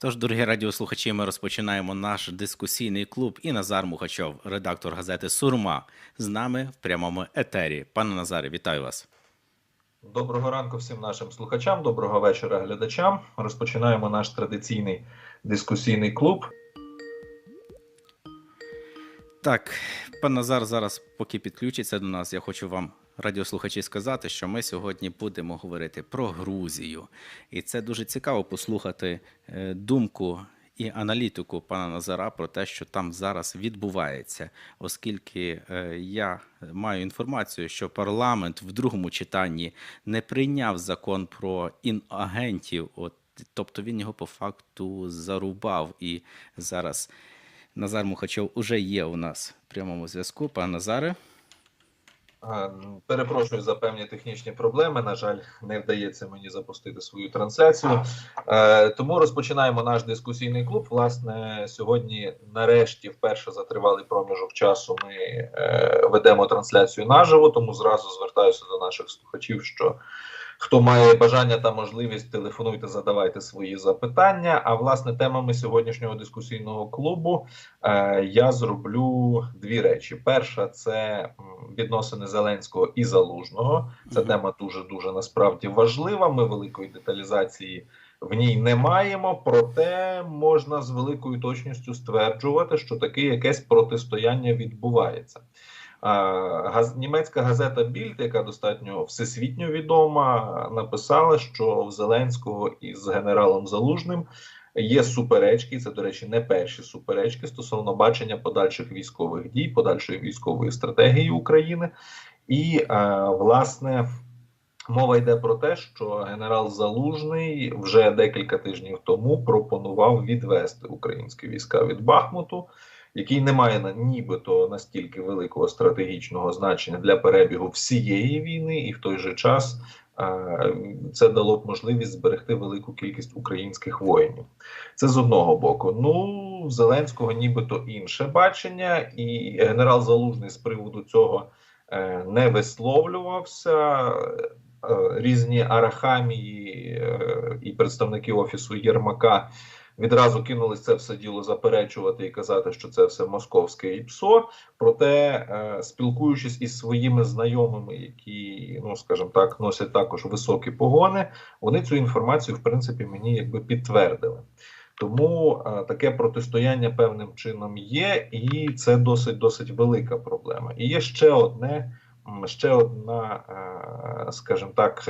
Тож, дорогі радіослухачі, ми розпочинаємо наш дискусійний клуб. І Назар Мухачов, редактор газети Сурма, з нами в прямому етері. Пане Назаре, вітаю вас. Доброго ранку всім нашим слухачам, доброго вечора глядачам. Розпочинаємо наш традиційний дискусійний клуб. Так, пан Назар зараз, поки підключиться до нас, я хочу вам, радіослухачі, сказати, що ми сьогодні будемо говорити про Грузію. І це дуже цікаво послухати е, думку і аналітику пана Назара про те, що там зараз відбувається, оскільки е, я маю інформацію, що парламент в другому читанні не прийняв закон про інагентів, от, тобто він його по факту зарубав і зараз. Назар Мухачов уже є у нас в прямому зв'язку. Пане Назаре. Перепрошую за певні технічні проблеми. На жаль, не вдається мені запустити свою трансляцію. Е, Тому розпочинаємо наш дискусійний клуб. Власне, сьогодні, нарешті, вперше за тривалий проміжок часу, ми е, ведемо трансляцію наживо. Тому зразу звертаюся до наших слухачів, що хто має бажання та можливість, телефонуйте, задавайте свої запитання. А власне, темами сьогоднішнього дискусійного клубу е, я зроблю дві речі: перша це відносини Зеленського і Залужного. Мгм. тема дуже дуже насправді важлива. Ми великої деталізації в ній не маємо, проте можна з великою точністю стверджувати, що таке якесь протистояння відбувається. Німецька газета Більд, яка достатньо всесвітньо відома, написала, що в Зеленського із генералом Залужним є суперечки. Це, до речі, не перші суперечки стосовно бачення подальших військових дій, подальшої військової стратегії України. І е, власне мова йде про те, що генерал Залужний вже декілька тижнів тому пропонував відвести українські війська від Бахмуту, який не має нібито настільки великого стратегічного значення для перебігу всієї війни, і в той же час е, це дало б можливість зберегти велику кількість українських воїнів. Це з одного боку. Ну, Зеленського нібито інше бачення, і генерал Залужний з приводу цього е, не висловлювався. Е, Різні арахамії і представники офісу Єрмака відразу кинулись це все діло заперечувати і казати, що це все московське і ПСО. Проте, е, спілкуючись із своїми знайомими, які, ну скажімо так, носять також високі погони, вони цю інформацію, в принципі, мені якби підтвердили. Тому е, таке протистояння певним чином є, і це досить досить велика проблема. І є ще одне, ще одна, е, скажімо так,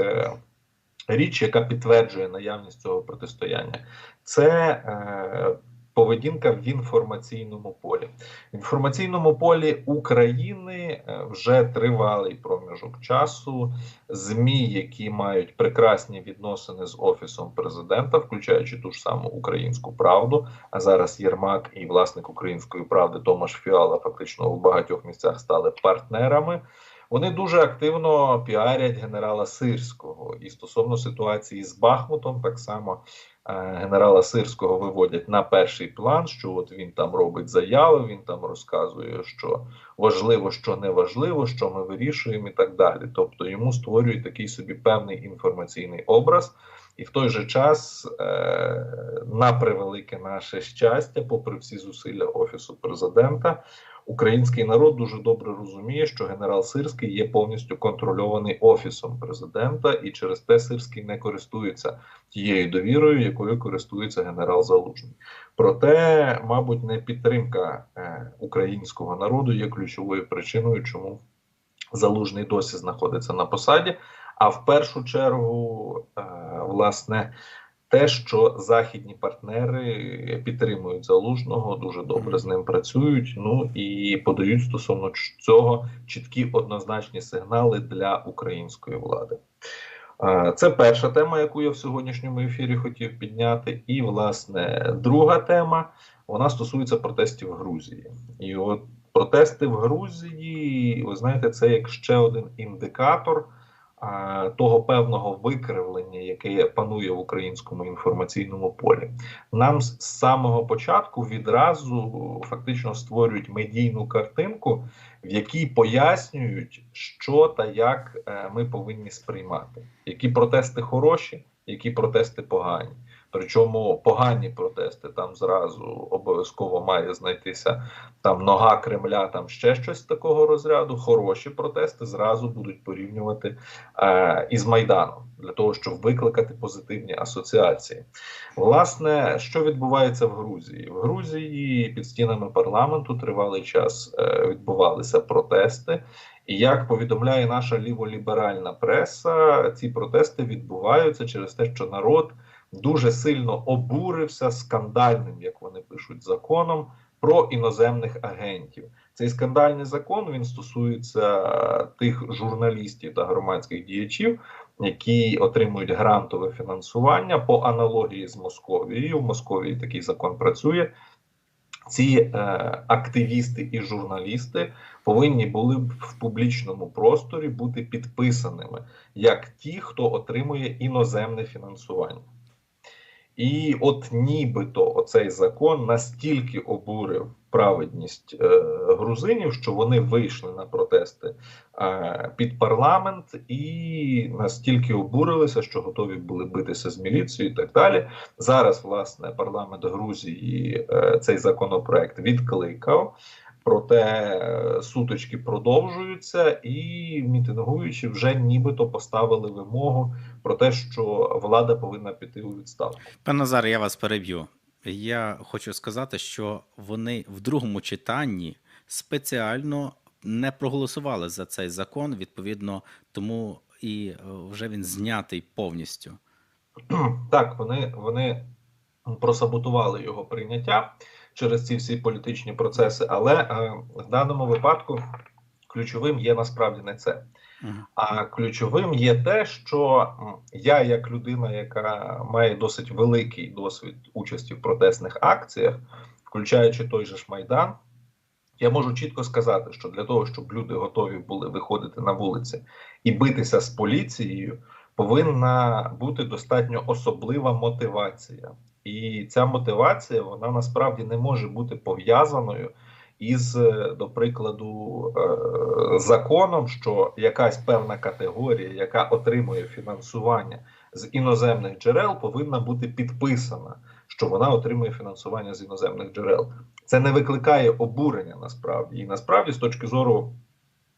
річ, яка підтверджує наявність цього протистояння. Це е, поведінка в інформаційному полі. В інформаційному полі України е, вже тривалий проміжок часу. ЗМІ, які мають прекрасні відносини з офісом президента, включаючи ту ж саму українську правду. А зараз Єрмак і власник української правди Томаш Фіала фактично у багатьох місцях стали партнерами. Вони дуже активно піарять генерала Сирського і стосовно ситуації з Бахмутом, так само е, генерала Сирського виводять на перший план, що от він там робить заяви, він там розказує, що важливо, що не важливо, що ми вирішуємо, і так далі. Тобто йому створюють такий собі певний інформаційний образ. І в той же час, е, на превелике наше щастя, попри всі зусилля офісу президента, український народ дуже добре розуміє, що генерал Сирський є повністю контрольований офісом президента, і через те Сирський не користується тією довірою, якою користується генерал Залужний. Проте, мабуть, не підтримка е, українського народу є ключовою причиною, чому Залужний досі знаходиться на посаді. А в першу чергу, е, власне, те, що західні партнери підтримують залужного, дуже добре з ним працюють. Ну і подають стосовно цього чіткі однозначні сигнали для української влади. Це перша тема, яку я в сьогоднішньому ефірі хотів підняти. І, власне, друга тема вона стосується протестів в Грузії. І от протести в Грузії, ви знаєте, це як ще один індикатор того певного викривлення, яке панує в українському інформаційному полі. Нам з самого початку відразу фактично створюють медійну картинку, в якій пояснюють, що та як е, ми повинні сприймати, які протести хороші, які протести погані. Причому погані протести там зразу обов'язково має знайтися там нога Кремля, там ще щось такого розряду. Хороші протести зразу будуть порівнювати е, із Майданом для того, щоб викликати позитивні асоціації. Власне, що відбувається в Грузії? В Грузії під стінами парламенту тривалий час е, відбувалися протести. І як повідомляє наша ліволіберальна преса, ці протести відбуваються через те, що народ дуже сильно обурився скандальним, як вони пишуть, законом про іноземних агентів. Цей скандальний закон він стосується тих журналістів та громадських діячів, які отримують грантове фінансування по аналогії з Московією. В Московії такий закон працює. Ці е, активісти і журналісти повинні були б в публічному просторі бути підписаними як ті, хто отримує іноземне фінансування. І от нібито оцей закон настільки обурив праведність е, грузинів, що вони вийшли на протести е, під парламент і настільки обурилися, що готові були битися з міліцією і так далі. Зараз, власне, парламент Грузії е, цей законопроект відкликав. Проте е, сутички продовжуються, і мітингуючі вже нібито поставили вимогу про те, що влада повинна піти у відставку. Пан Назар, я вас переб'ю. Я хочу сказати, що вони в другому читанні спеціально не проголосували за цей закон, відповідно, тому і е, вже він знятий повністю. Так, вони, вони просаботували його прийняття через ці всі політичні процеси, але е, в даному випадку ключовим є насправді не це. А ключовим є те, що я, як людина, яка має досить великий досвід участі в протестних акціях, включаючи той же ж Майдан, я можу чітко сказати, що для того, щоб люди готові були виходити на вулиці і битися з поліцією, повинна бути достатньо особлива мотивація. І ця мотивація вона насправді не може бути пов'язаною із, е, до прикладу, е, законом, що якась певна категорія, яка отримує фінансування з іноземних джерел, повинна бути підписана, що вона отримує фінансування з іноземних джерел. Це не викликає обурення насправді. І насправді, з точки зору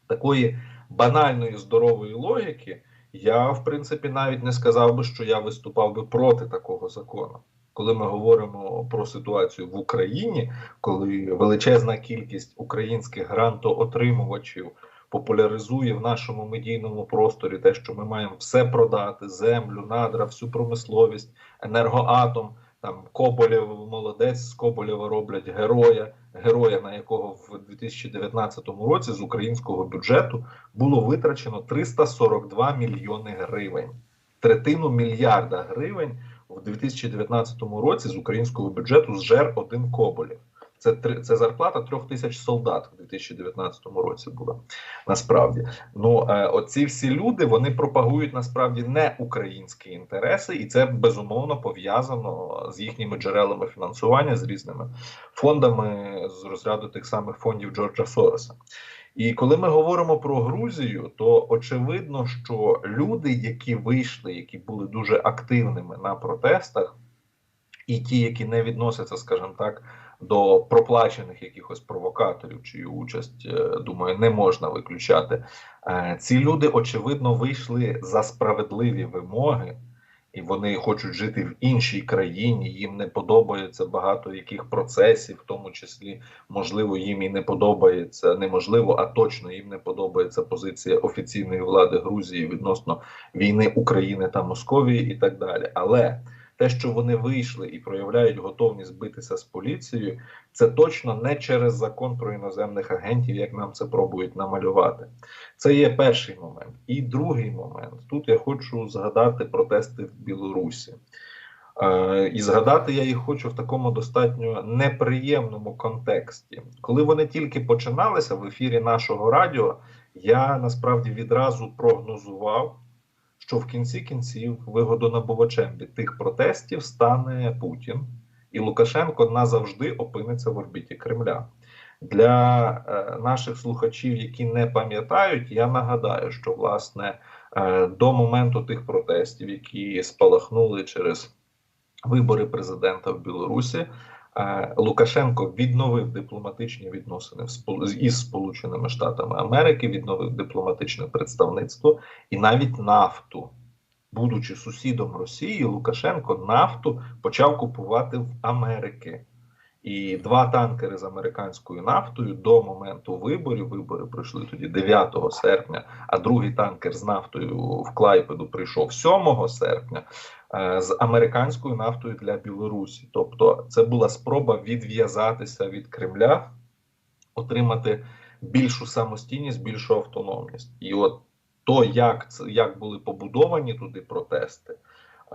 такої банальної здорової логіки, я в принципі навіть не сказав би, що я виступав би проти такого закону. Коли ми говоримо про ситуацію в Україні, коли величезна кількість українських грантоотримувачів популяризує в нашому медійному просторі те, що ми маємо все продати: землю, надра, всю промисловість, енергоатом. Там Коболєв молодець з Коболєва роблять героя, героя, на якого в 2019 році з українського бюджету було витрачено 342 мільйони гривень, третину мільярда гривень в 2019 році з українського бюджету зжер один Коболєв. Це це зарплата трьох тисяч солдат в 2019 році була насправді. Ну е, оці всі люди вони пропагують насправді не українські інтереси, і це безумовно пов'язано з їхніми джерелами фінансування з різними фондами з розряду тих самих фондів Джорджа Сороса. І коли ми говоримо про Грузію, то очевидно, що люди, які вийшли, які були дуже активними на протестах, і ті, які не відносяться, скажімо так, до проплачених якихось провокаторів, чию участь, е, думаю, не можна виключати. Е, Ці люди, очевидно, вийшли за справедливі вимоги. І вони хочуть жити в іншій країні. Їм не подобається багато яких процесів, в тому числі, можливо, їм і не подобається неможливо, а точно їм не подобається позиція офіційної влади Грузії відносно війни України та Московії і так далі. Але те, що вони вийшли і проявляють готовність битися з поліцією, це точно не через закон про іноземних агентів, як нам це пробують намалювати. Це є перший момент. І другий момент тут я хочу згадати протести в Білорусі. Е, і згадати я їх хочу в такому достатньо неприємному контексті. Коли вони тільки починалися в ефірі нашого радіо, я насправді відразу прогнозував, що в кінці кінців вигодонабувачем від тих протестів стане Путін, і Лукашенко назавжди опиниться в орбіті Кремля. Для е, наших слухачів, які не пам'ятають, я нагадаю, що власне е, до моменту тих протестів, які спалахнули через вибори президента в Білорусі. Лукашенко відновив дипломатичні відносини із Сполученими Штатами Америки, відновив дипломатичне представництво і навіть нафту. Будучи сусідом Росії, Лукашенко нафту почав купувати в Америки. І два танкери з американською нафтою до моменту виборів. Вибори пройшли тоді 9 серпня, а другий танкер з нафтою в Клайпеду прийшов 7 серпня е, з американською нафтою для Білорусі. Тобто, це була спроба відв'язатися від Кремля, отримати більшу самостійність, більшу автономність. І от то, як як були побудовані туди протести.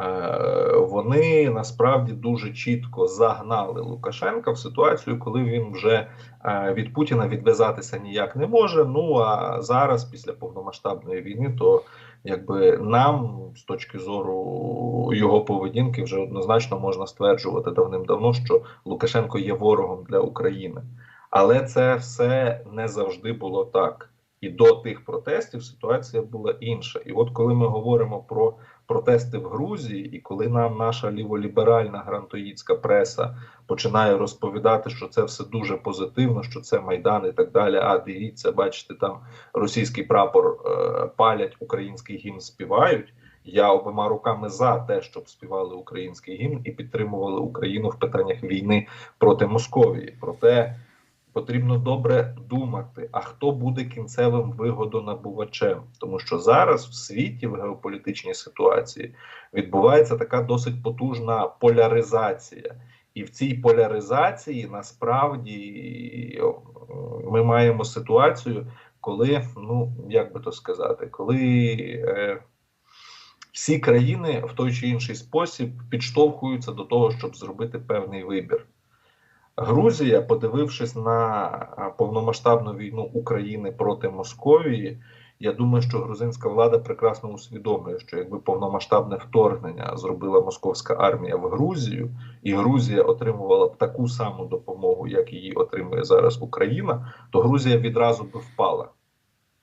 Е, Вони насправді дуже чітко загнали Лукашенка в ситуацію, коли він вже е, від Путіна відв'язатися ніяк не може. Ну а зараз, після повномасштабної війни, то якби нам з точки зору його поведінки вже однозначно можна стверджувати давним-давно, що Лукашенко є ворогом для України. Але це все не завжди було так. І до тих протестів ситуація була інша. І от коли ми говоримо про протести в Грузії, і коли нам наша ліволіберальна грантоїдська преса починає розповідати, що це все дуже позитивно, що це майдан і так далі. А дивіться, бачите, там російський прапор е, палять, український гімн співають. Я обома руками за те, щоб співали український гімн і підтримували Україну в питаннях війни проти Московії. Проте потрібно добре думати, а хто буде кінцевим вигодонабувачем, тому що зараз в світі в геополітичній ситуації відбувається така досить потужна поляризація, і в цій поляризації насправді ми маємо ситуацію, коли ну як би то сказати, коли е, всі країни в той чи інший спосіб підштовхуються до того, щоб зробити певний вибір. Грузія, подивившись на повномасштабну війну України проти Московії, я думаю, що грузинська влада прекрасно усвідомлює, що якби повномасштабне вторгнення зробила московська армія в Грузію, і Грузія отримувала б таку саму допомогу, як її отримує зараз Україна, то Грузія відразу би впала.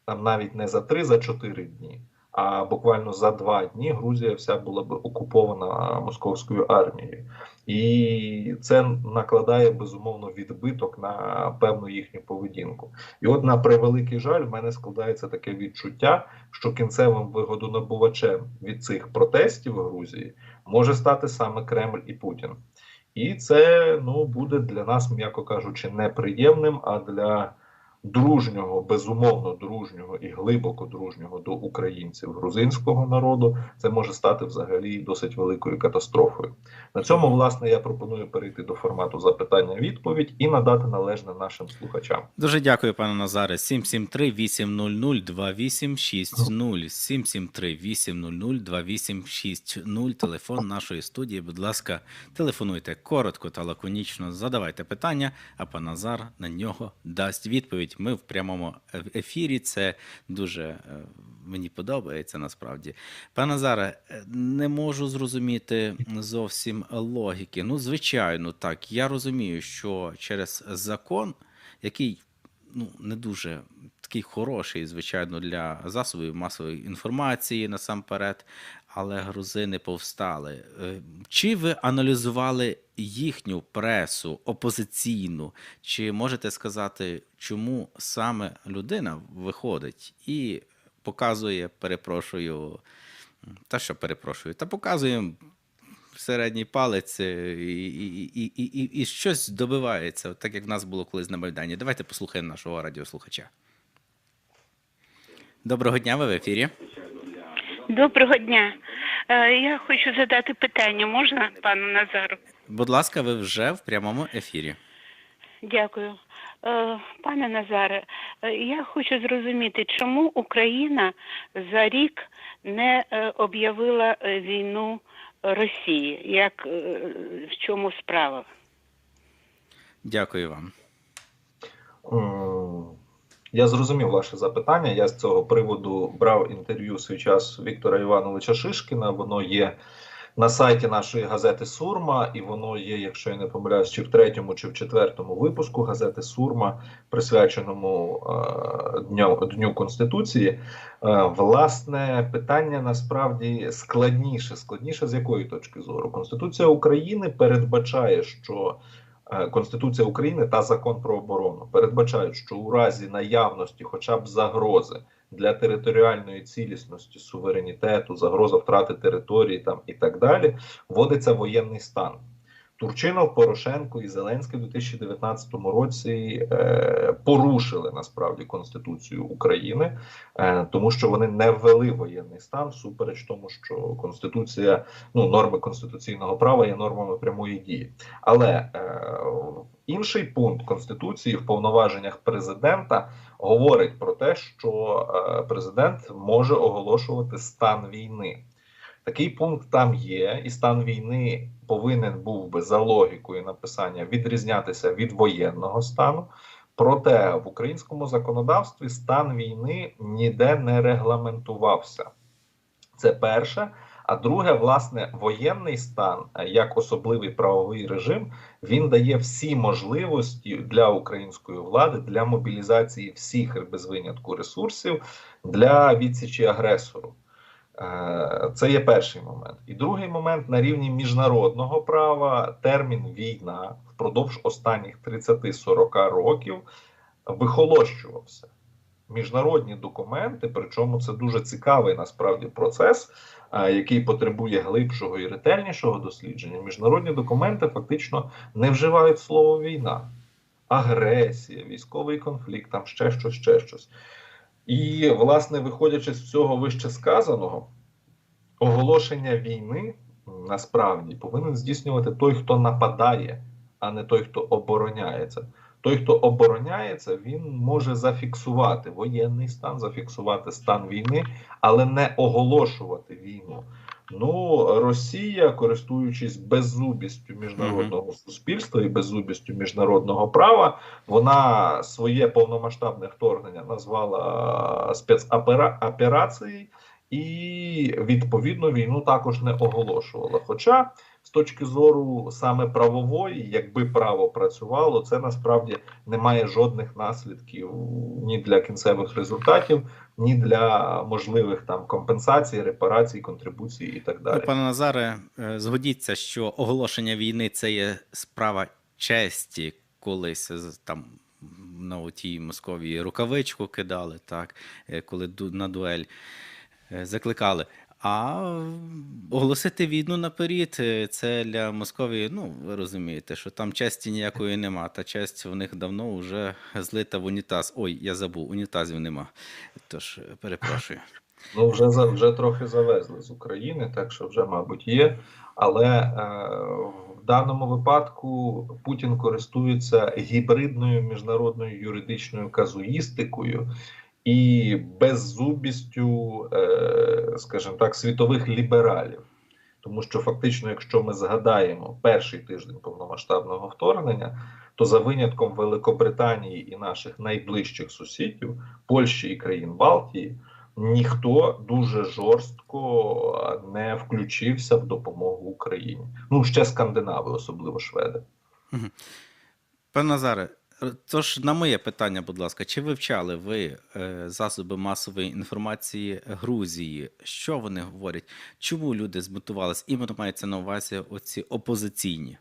Там навіть не за три, за чотири дні, а буквально за два дні Грузія вся була б окупована московською армією. І це накладає безумовно відбиток на певну їхню поведінку. І от на превеликий жаль, в мене складається таке відчуття, що кінцевим вигодонабувачем від цих протестів в Грузії може стати саме Кремль і Путін. І це ну буде для нас, м'яко кажучи, неприємним, а для дружнього, безумовно дружнього і глибоко дружнього до українців грузинського народу, це може стати взагалі досить великою катастрофою. На цьому, власне, я пропоную перейти до формату запитання-відповідь і надати належне нашим слухачам. Дуже дякую, пане Назаре. 773 800 2860 773 800 2860 Телефон нашої студії. Будь ласка, телефонуйте коротко та лаконічно, задавайте питання, а пан Назар на нього дасть відповідь. Ми в прямому ефірі. Це дуже е, мені подобається насправді. Пане Назаре, е, не можу зрозуміти зовсім логіки. Ну, звичайно, так. Я розумію, що через закон, який ну, не дуже такий хороший, звичайно, для засобів масової інформації насамперед, але грузини повстали. Е, Чи ви аналізували їхню пресу опозиційну? Чи можете сказати, чому саме людина виходить і показує, перепрошую, та що перепрошую, та показує середній палець е, і, і, і, і, і, щось добивається, так як в нас було колись на Майдані. Давайте послухаємо нашого радіослухача. Доброго дня, ви в ефірі. Доброго дня. Е, Я хочу задати питання, можна пану Назару? Будь ласка, ви вже в прямому ефірі. Дякую. Е, Пане Назаре, е, я хочу зрозуміти, чому Україна за рік не об'явила війну Росії? Як в чому справа? Дякую вам. Я зрозумів ваше запитання. Я з цього приводу брав інтерв'ю свій час Віктора Івановича Шишкіна. Воно є на сайті нашої газети Сурма, і воно є, якщо я не помиляюсь, чи в третьому, чи в четвертому випуску газети Сурма, присвяченому е, дню, дню Конституції. Е, власне, питання насправді складніше. Складніше з якої точки зору? Конституція України передбачає, що Конституція України та закон про оборону передбачають, що у разі наявності, хоча б загрози для територіальної цілісності, суверенітету, загроза втрати території там і так далі, вводиться воєнний стан. Турчинов, Порошенко і Зеленський у 2019 році е, порушили насправді Конституцію України, е, тому що вони не ввели воєнний стан всупереч тому, що Конституція, ну норми конституційного права є нормами прямої дії. Але е, інший пункт Конституції в повноваженнях президента говорить про те, що е, президент може оголошувати стан війни. Такий пункт там є, і стан війни повинен був би за логікою написання відрізнятися від воєнного стану. Проте в українському законодавстві стан війни ніде не регламентувався. Це перше. А друге, власне, воєнний стан як особливий правовий режим він дає всі можливості для української влади для мобілізації всіх без винятку ресурсів для відсічі агресору. Е, Це є перший момент. І другий момент на рівні міжнародного права термін війна впродовж останніх 30-40 років вихолощувався. Міжнародні документи, причому це дуже цікавий насправді процес, е, який потребує глибшого і ретельнішого дослідження. Міжнародні документи фактично не вживають слово війна, агресія, військовий конфлікт, там ще щось, ще щось. І, власне, виходячи з цього вище сказаного, оголошення війни насправді повинен здійснювати той, хто нападає, а не той, хто обороняється. Той, хто обороняється, він може зафіксувати воєнний стан, зафіксувати стан війни, але не оголошувати війну. Ну, Росія, користуючись беззубістю міжнародного суспільства і беззубістю міжнародного права, вона своє повномасштабне вторгнення назвала спецоперацією і відповідно війну також не оголошувала. Хоча з точки зору саме правової, якби право працювало, це насправді не має жодних наслідків ні для кінцевих результатів, ні для можливих там компенсацій, репарацій, контрибуцій і так далі. Ну, пане Назаре, е, згодіться, що оголошення війни це є справа честі, колись там на тій Московії рукавичку кидали, так, е, коли на дуель е, закликали. А оголосити війну наперед е, це для Московії, ну ви розумієте, що там честі ніякої нема. Та честь в них давно вже злита в унітаз. Ой, я забув, унітазів нема. Тож е, перепрошую. Ну, вже вже трохи завезли з України, так що вже, мабуть, є. Але е, в даному випадку Путін користується гібридною міжнародною юридичною казуїстикою і беззубістю, е, скажімо так, світових лібералів. Тому що фактично, якщо ми згадаємо перший тиждень повномасштабного вторгнення, то за винятком Великобританії і наших найближчих сусідів, Польщі і країн Балтії, ніхто дуже жорстко не включився в допомогу Україні. Ну ще скандинави, особливо шведи. Пане Назаре, тож на моє питання, будь ласка, чи вивчали ви е, засоби масової інформації Грузії? Що вони говорять? Чому люди збунтувались? Іменно мається на увазі оці опозиційні.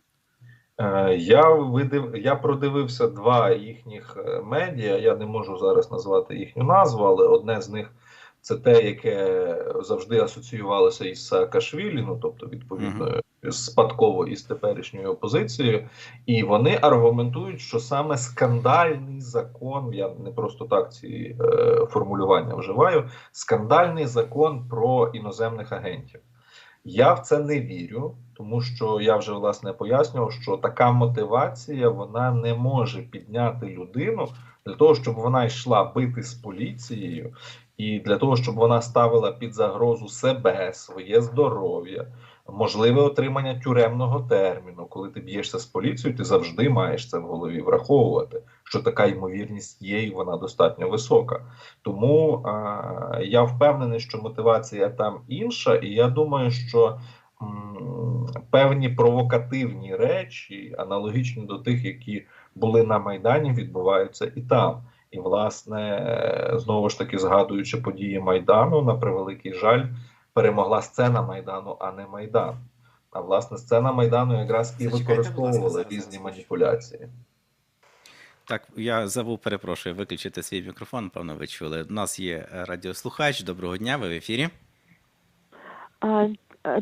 Е, Я видив, я продивився два їхніх е, медіа. Я не можу зараз назвати їхню назву, але одне з них це те, яке завжди асоціювалося із Саакашвілі, ну тобто відповідно спадково із теперішньою опозицією, і вони аргументують, що саме скандальний закон, я не просто так ці е, формулювання вживаю, скандальний закон про іноземних агентів. Я в це не вірю, тому що я вже власне пояснював, що така мотивація вона не може підняти людину для того, щоб вона йшла бити з поліцією, і для того, щоб вона ставила під загрозу себе, своє здоров'я, можливе отримання тюремного терміну. Коли ти б'єшся з поліцією, ти завжди маєш це в голові враховувати, що така ймовірність є, і вона достатньо висока. Тому е, я впевнений, що мотивація там інша, і я думаю, що певні провокативні речі, аналогічні до тих, які були на Майдані, відбуваються і там. І, власне, знову ж таки, згадуючи події Майдану, на превеликий жаль, перемогла сцена Майдану, а не Майдан. А власне, сцена Майдану якраз і використовувала різні маніпуляції. Так, я забув, перепрошую, виключити свій мікрофон. Певно, ви чули. У нас є е, радіослухач. Доброго дня, ви в ефірі. Е,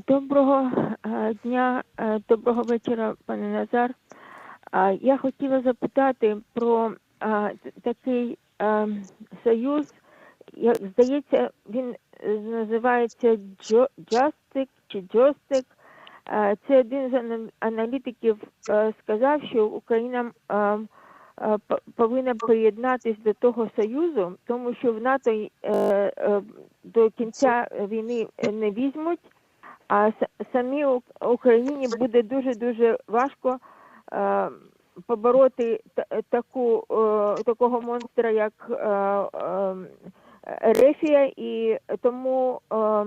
Доброго е, дня, доброго вечора, пане Назар. Я хотіла запитати про такий е, союз. Здається, він називається Джо- Джастик чи Джостик. Це один з аналітиків е, сказав, що Україна е, е, повинна приєднатись до того союзу, тому що в НАТО до кінця війни не візьмуть, а с- самій У- Україні буде дуже дуже важко побороти таку такого монстра, як е, і тому е,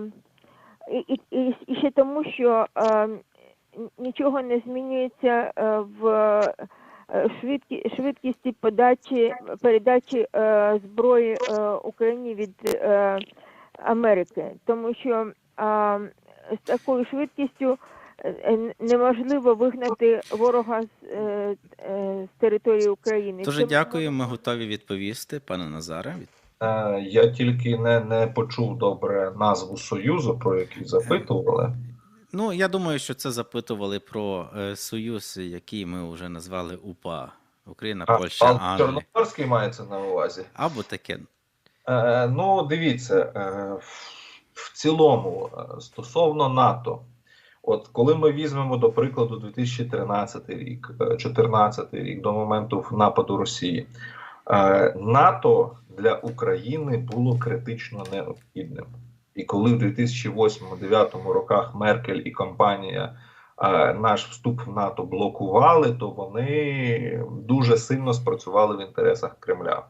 і, і, і- ще тому, що е, нічого не змінюється е, в е, швидкі, швидкісті подачі передачі е, зброї Україні від Америки, тому що з такою швидкістю неможливо вигнати ворога з, е, з території України. Дуже дякую. Ми готові відповісти, пане Назаре. Е, Я тільки не, не почув добре назву Союзу, про який запитували. Ну, я думаю, що це запитували про е, союз, який ми вже назвали УПА. Україна, А, Польща, Англія. Чорноморський мається на увазі. Або таке. Е, ну, дивіться, е, в цілому, е, стосовно НАТО, от коли ми візьмемо до прикладу 2013 рік, 2014 рік до моменту нападу Росії, е, НАТО для України було критично необхідним. І коли в 2008-2009 роках Меркель і компанія е, наш вступ в НАТО блокували, то вони дуже сильно спрацювали в інтересах Кремля.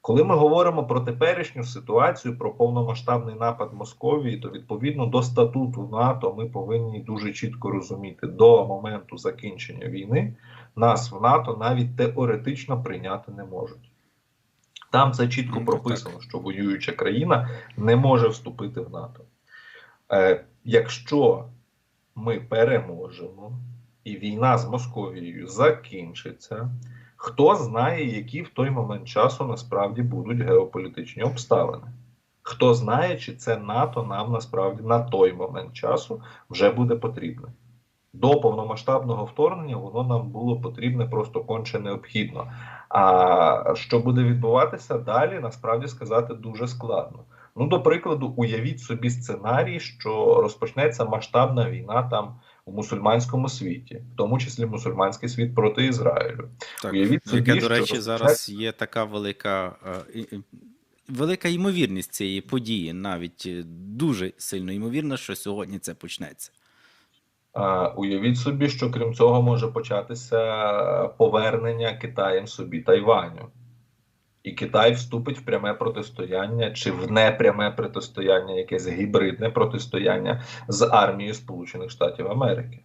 Коли ми говоримо про теперішню ситуацію, про повномасштабний напад Московії, то відповідно до статуту НАТО ми повинні дуже чітко розуміти, до моменту закінчення війни нас в НАТО навіть теоретично прийняти не можуть. Там це чітко Ну, прописано, що воююча країна не може вступити в НАТО. Е, якщо ми переможемо і війна з Московією закінчиться, хто знає, які в той момент часу насправді будуть геополітичні обставини? Хто знає, чи це НАТО нам насправді на той момент часу вже буде потрібне? До повномасштабного вторгнення воно нам було потрібне просто конче необхідно. А що буде відбуватися далі, насправді сказати дуже складно. Ну, до прикладу, уявіть собі сценарій, що розпочнеться масштабна війна там у мусульманському світі, в тому числі мусульманський світ проти Ізраїлю. Так, Уявіть собі, яке, до речі, розпочне- зараз є така велика, е, велика ймовірність цієї події, навіть е, дуже сильно ймовірно, що сьогодні це почнеться. А, уявіть собі, що крім цього може початися повернення Китаєм собі Тайваню. І Китай вступить в пряме протистояння чи в непряме протистояння, якесь гібридне протистояння з армією Сполучених Штатів Америки.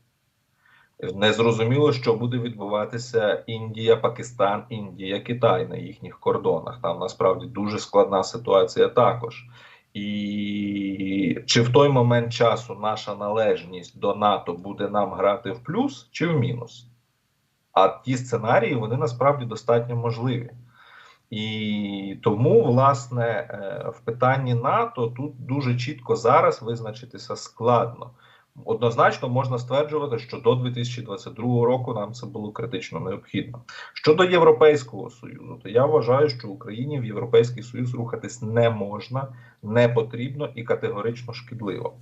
Незрозуміло, що буде відбуватися Індія, Пакистан, Індія, Китай на їхніх кордонах. Там насправді дуже складна ситуація також. І чи в той момент часу наша належність до НАТО буде нам грати в плюс чи в мінус? А ті сценарії вони насправді достатньо можливі. І тому, власне, е, в питанні НАТО тут дуже чітко зараз визначитися складно. Однозначно можна стверджувати, що до 2022 року нам це було критично необхідно. Щодо Європейського союзу, то я вважаю, що Україні в Європейський Союз рухатись не можна, не потрібно і категорично шкідливо.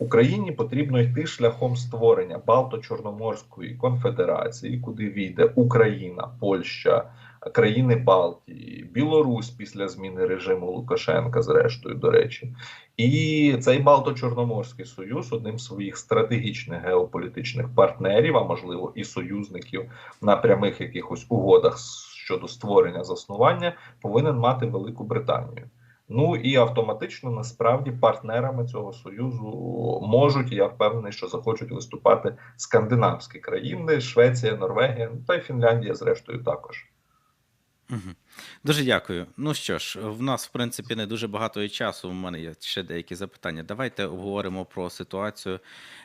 Україні потрібно йти шляхом створення Балто-Чорноморської конфедерації, куди війде Україна, Польща, країни Балтії, Білорусь після зміни режиму Лукашенка, зрештою, до речі, і цей Балто-Чорноморський союз одним з своїх стратегічних геополітичних партнерів, а можливо і союзників на прямих якихось угодах щодо створення заснування, повинен мати Велику Британію. Ну і автоматично насправді партнерами цього союзу можуть, я впевнений, що захочуть виступати скандинавські країни, Швеція, Норвегія, ну, та й Фінляндія, зрештою, також. Дуже дякую. Ну що ж, в нас, в принципі, не дуже багато часу. У мене є ще деякі запитання. Давайте обговоримо про ситуацію,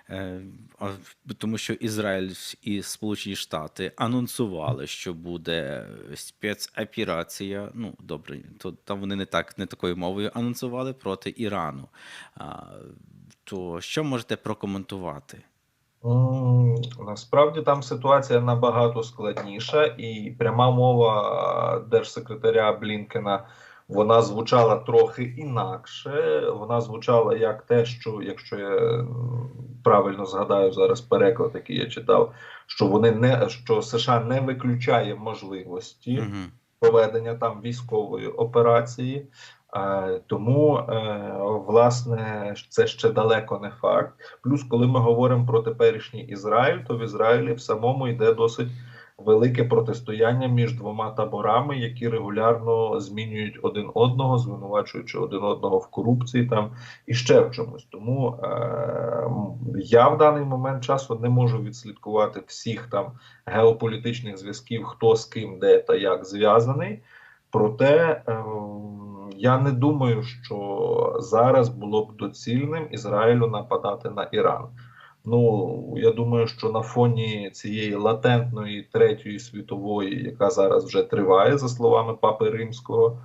е, тому що Ізраїль і Сполучені Штати анонсували, що буде спецоперація. Ну, добре, то там вони не так, не такою мовою анонсували проти Ірану. То що можете прокоментувати? Насправді там ситуація набагато складніша, і пряма мова держсекретаря Блінкена вона звучала трохи інакше. Вона звучала як те, що якщо я правильно згадаю зараз переклад, який я читав, що вони не що США не виключає можливості Мгм. проведення там військової операції. Е, Тому, е, власне, це ще далеко не факт. Плюс, коли ми говоримо про теперішній Ізраїль, то в Ізраїлі в самому йде досить велике протистояння між двома таборами, які регулярно змінюють один одного, звинувачуючи один одного в корупції там і ще в чомусь. Тому е, я в даний момент часу не можу відслідкувати всіх там геополітичних зв'язків, хто з ким, де та як зв'язаний. Проте ем, я не думаю, що зараз було б доцільним Ізраїлю нападати на Іран. Ну я думаю, що на фоні цієї латентної третьої світової, яка зараз вже триває, за словами Папи Римського,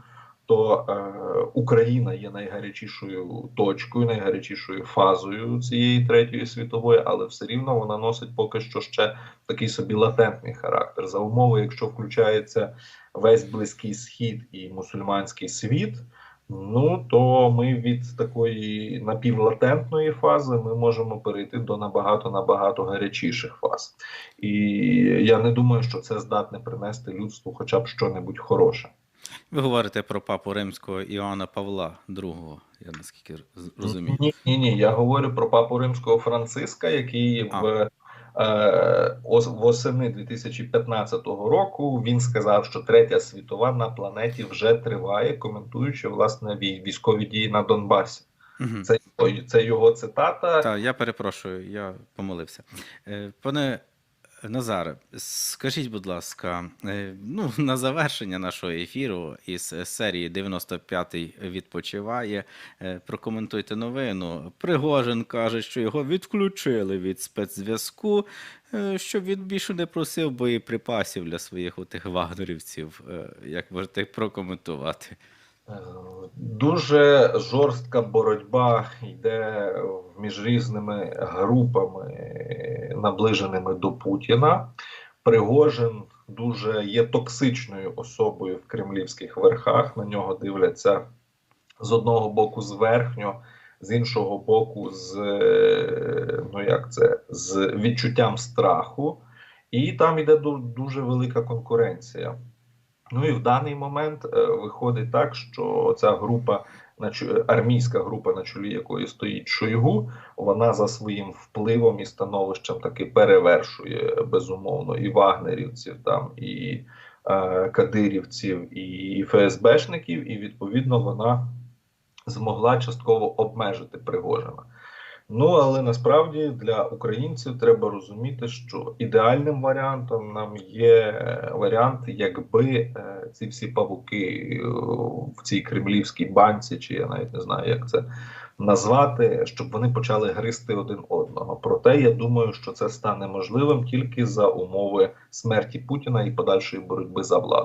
то е, Україна є найгарячішою точкою, найгарячішою фазою цієї третьої світової, але все рівно вона носить поки що ще такий собі латентний характер. За умови, якщо включається весь близький схід і мусульманський світ. Ну то ми від такої напівлатентної фази ми можемо перейти до набагато набагато гарячіших фаз, і я не думаю, що це здатне принести людству хоча б щонебудь хороше. Ви говорите про папу римського Іоанна Павла II, я наскільки розумію. Ні, ні, ні. Я говорю про папу римського Франциска, який А. в е, восени 2015 року він сказав, що третя світова на планеті вже триває, коментуючи власне військові дії на Донбасі. Мгм. Це, це його цитата. Так, я перепрошую, я помилився. Е, Пане Назаре, скажіть, будь ласка, е, ну, на завершення нашого ефіру із серії 95-й відпочиває. е, Прокоментуйте новину. Пригожин каже, що його відключили від спецзв'язку, е, щоб він більше не просив боєприпасів для своїх отих вагнерівців. Е, Як можете прокоментувати? Е, Дуже жорстка боротьба йде між різними групами, наближеними до Путіна. Пригожин дуже є токсичною особою в кремлівських верхах. На нього дивляться з одного боку зверхньо, з іншого боку, з е, ну як це з відчуттям страху, і там йде дуже велика конкуренція. Ну і в даний момент е, виходить так, що ця група, армійська група, на чолі якої стоїть Шойгу, вона за своїм впливом і становищем таки перевершує безумовно і вагнерівців, там і е, кадирівців, і ФСБшників, і відповідно вона змогла частково обмежити Пригожина. Ну але насправді для українців треба розуміти, що ідеальним варіантом нам є варіант, якби е, ці всі павуки е, в цій кремлівській банці, чи я навіть не знаю, як це назвати, щоб вони почали гризти один одного. Проте я думаю, що це стане можливим тільки за умови смерті Путіна і подальшої боротьби за владу.